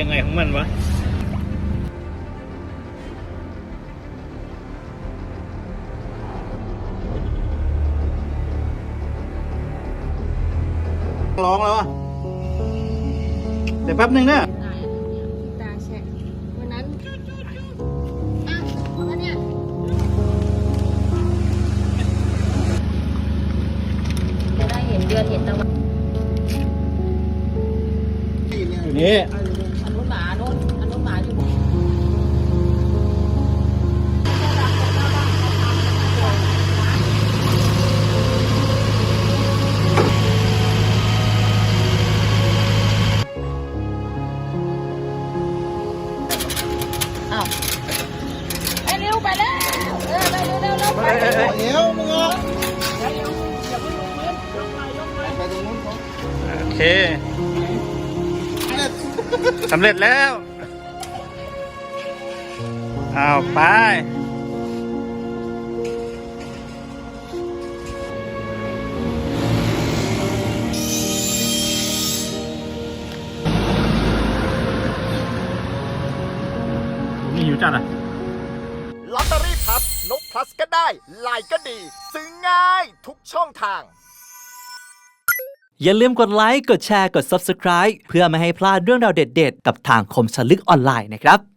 ยังไงของมันวะร้องแล้วอะเดี๋ยวแป๊บหนึ่งเนี่ยตาแฉะวันนั้นอะแล้วเนี่ยจะได้เห็นเดือนเห็นตะวัน อยู่นี่อันนู้น เลยเดี๋ยวมึงอะโอเคสำเร็จแล้วเอาไปนี่หิวจั นกพลัสก็ได้ไลน์ก็ดี ซื้อง่ายทุกช่องทาง อย่าลืมกดไลค์ กดแชร์ กด Subscribe เพื่อไม่ให้พลาดเรื่องราวเด็ดๆ กับทางคมสนลึกออนไลน์นะครับ